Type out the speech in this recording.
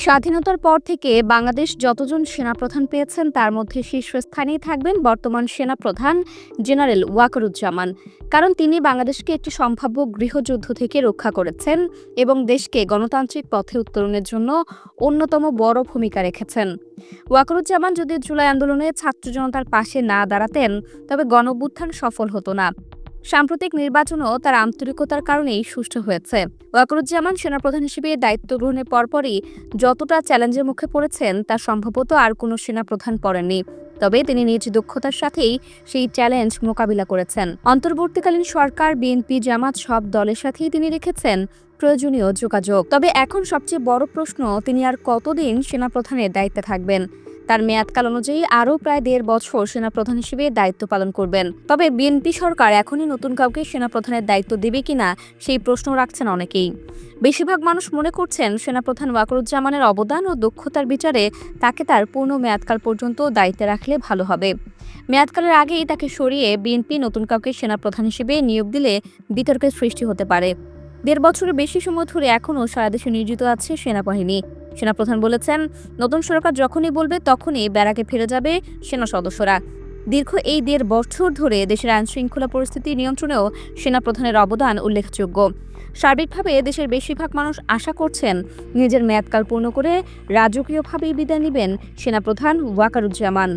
স্বাধীনতার পর থেকে বাংলাদেশ যতজন সেনাপ্রধান পেয়েছেন, তার মধ্যে শীর্ষস্থানেই থাকবেন বর্তমান সেনাপ্রধান জেনারেল ওয়াকারুজ্জামান। কারণ তিনি বাংলাদেশকে একটি সম্ভাব্য গৃহযুদ্ধ থেকে রক্ষা করেছেন এবং দেশকে গণতান্ত্রিক পথে উত্তরণের জন্য অন্যতম বড় ভূমিকা রেখেছেন। ওয়াকারুজ্জামান যদি জুলাই আন্দোলনে ছাত্র জনতার পাশে না দাঁড়াতেন, তবে গণঅভ্যুত্থান সফল হতো না। সাম্প্রতিক নির্বাচনও তার আন্তরিকতার কারণেই সুষ্ঠু হয়েছে। ওয়াকরুজ্জামান সেনাপ্রধান হিসেবে দায়িত্ব গ্রহণের পরপরই যতটা চ্যালেঞ্জের মুখে পড়েছেন, তা সম্ভবত আর কোনো সেনাপ্রধান পড়েননি। তবে তিনি নিজ দক্ষতার সাথেই সেই চ্যালেঞ্জ মোকাবিলা করেছেন। অন্তর্বর্তীকালীন সরকার, বিএনপি, জামাত সব দলের সাথেই তিনি রেখেছেন প্রয়োজনীয় যোগাযোগ। তবে এখন সবচেয়ে বড় প্রশ্ন, তিনি আর কতদিন সেনাপ্রধানের দায়িত্বে থাকবেন? তার মেয়াদকাল অনুযায়ী আরও প্রায় দেড় বছর সেনাপ্রধান হিসেবে দায়িত্ব পালন করবেন। তবে বিএনপি সরকার এখনই নতুন কাউকে সেনাপ্রধানের দায়িত্ব দেবে কিনা সেই প্রশ্ন রাখছেন অনেকেই। বেশিরভাগ মানুষ মনে করছেন সেনাপ্রধান ওয়াকরুজ্জামানের অবদান ও দক্ষতার বিচারে তাকে তার পূর্ণ মেয়াদকাল পর্যন্ত দায়িত্বে রাখলে ভালো হবে। মেয়াদকালের আগেই তাকে সরিয়ে বিএনপি নতুন কাউকে সেনাপ্রধান হিসেবে নিয়োগ দিলে বিতর্কের সৃষ্টি হতে পারে। দেড় বছরের বেশি সময় ধরে এখনও সারা দেশে নিয়োজিত আছে সেনাবাহিনী। সেনাপ্রধান বলেছেন, নতুন সরকার যখনই বলবে তখনই ব্যারাকে ফিরে যাবে সেনা সদস্যরা। দীর্ঘ এই দেড় বছর ধরে দেশের আইন শৃঙ্খলা পরিস্থিতি নিয়ন্ত্রণেও সেনাপ্রধানের অবদান উল্লেখযোগ্য। সার্বিকভাবে দেশের বেশিরভাগ মানুষ আশা করছেন, নিজের মেয়াদকাল পূর্ণ করে রাজকীয়ভাবেই বিদায় নেবেন সেনাপ্রধান ওয়াকারুজ্জামান।